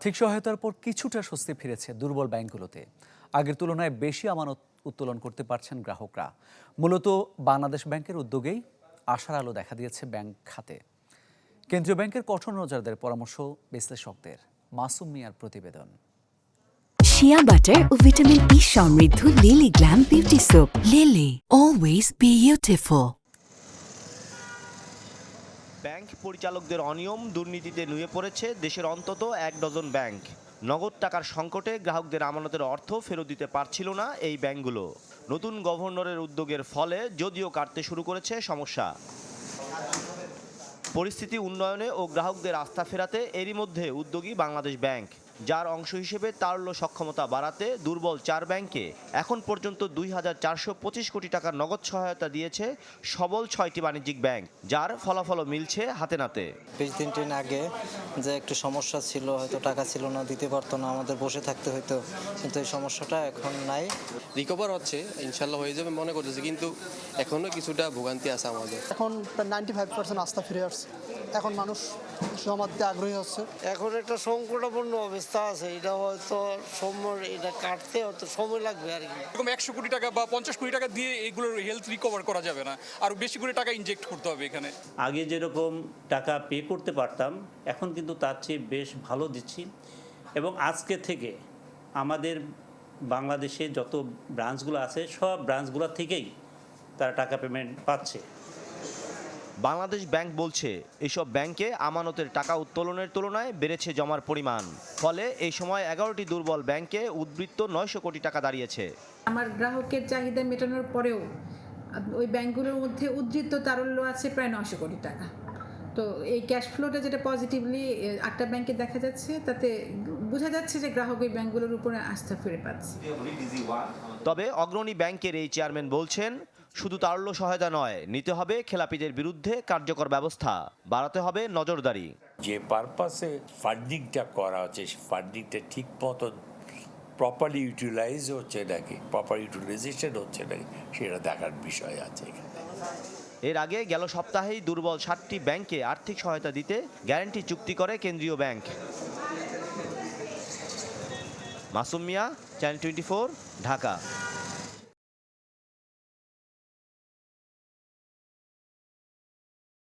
আর্থিক সহায়তার পর কিছুটা স্বস্তি ফিরেছে দুর্বল ব্যাংকগুলোতে। আগের তুলনায় বেশি আমানত উত্তোলন করতে পারছেন গ্রাহকরা। মূলত বাংলাদেশ ব্যাংকের উদ্যোগেই আশার আলো দেখা দিয়েছে ব্যাংক খাতে। কেন্দ্রীয় ব্যাংকের কঠোর নজরদের পরামর্শ বিশ্লেষকদের। মাসুম মিয়ার প্রতিবেদন। শিয়া বাটার ও ভিটামিন ই সমৃদ্ধ Lily glam beauty soap Lily always beautiful bank পরিচালকদের অনিয়ম, দুর্নীতিতে নুয়ে পড়েছে দেশের অন্তত এক ডজন ব্যাংক। নগদ টাকার সংকটে গ্রাহকদের আমানতের অর্থ ফেরত দিতে পারছিল না এই ব্যাংকগুলো। নতুন গভর্নরের উদ্যোগের ফলে যদিও কাটতে শুরু করেছে সমস্যা। পরিস্থিতি উন্নয়নে ও গ্রাহকদের আস্থা ফেরাতে এরই মধ্যে উদ্যোগী বাংলাদেশ ব্যাংক। যার অংশ হিসেবে তারল্য সক্ষমতা বাড়াতে দুর্বল চার ব্যাংকে এখন পর্যন্ত দুই হাজার চারশো পঁচিশ কোটি টাকার নগদ সহায়তা দিয়েছে সবল ছয়টি বাণিজ্যিক ব্যাংক যার ফলাফলও মিলছে হাতে নাতে। বেশ দিন টিন আগে যে একটু সমস্যা ছিল হয়তো টাকা ছিল না দিতে পারতো না আমাদের বসে থাকতে হতো কিন্তু এই সমস্যাটা এখন নাই। রিকভার হচ্ছে ইনশাল্লাহ হয়ে যাবে মনে করতেছি কিন্তু এখনও কিছুটা ভোগান্তি আছে আমাদের। এখন প্রায় নাইনটি ফাইভ পার্সেন্ট আস্থা ফিরে আসছে। এখন মানুষ জমা দিতে আগ্রহী হচ্ছে। এখন একটা সংকটাপন্ন অবস্থা আছে এটা হয়তো সময় এটা কাটতে হয়তো সময় লাগবে আর কি। এরকম একশো কোটি টাকা বা পঞ্চাশ কোটি টাকা দিয়ে এগুলোর হেলথ রিকভার করা যাবে না আরও বেশি করে টাকা ইনজেক্ট করতে হবে এখানে। আগে যেরকম টাকা পে করতে পারতাম এখন কিন্তু তার চেয়ে বেশ ভালো দিচ্ছি। এবং আজকে থেকে আমাদের বাংলাদেশে যত ব্রাঞ্চগুলো আছে সব ব্রাঞ্চগুলো থেকেই তারা টাকা পেমেন্ট পাচ্ছে। বাংলাদেশ ব্যাংক বলছে এসব ব্যাংকে আমানতের টাকা উত্তোলনের তুলনায় বেড়েছে জমার পরিমাণ। ফলে এই সময় এগারোটি দুর্বল ব্যাংকে উদ্বৃত্ত নয়শো কোটি টাকা দাঁড়িয়েছে। আমার গ্রাহকের চাহিদা মেটানোর পরেও ওই ব্যাংকগুলোর মধ্যে উদ্বৃত্ত তারল্য আছে প্রায় নশো কোটি টাকা। তো এই ক্যাশ ফ্লোটা যেটা পজিটিভলি একটা ব্যাংকে দেখা যাচ্ছে তাতে বোঝা যাচ্ছে যে গ্রাহক ওই ব্যাংকগুলোর উপরে আস্থা ফিরে পাচ্ছে। তবে অগ্রণী ব্যাংকের এই চেয়ারম্যান বলছেন শুধু তারল্য সহায়তা নয় নিতে হবে খেলাপিদের বিরুদ্ধে কার্যকর ব্যবস্থা বাড়াতে হবে নজরদারি। যে পারপাসে ফান্ডিংটা করা হচ্ছে ফান্ডিংটা ঠিক মতন প্রপারলি ইউটিলাইজ হচ্ছে নাকি প্রপার ইউটিলাইজেশন হচ্ছে নাকি সেটা দেখার বিষয় আছে এখানে। এর আগে গেল সপ্তাহেই দুর্বল সাতটি ব্যাংকে আর্থিক সহায়তা দিতে গ্যারান্টি চুক্তি করে কেন্দ্রীয় bank. Masum Miah channel twenty Dhaka.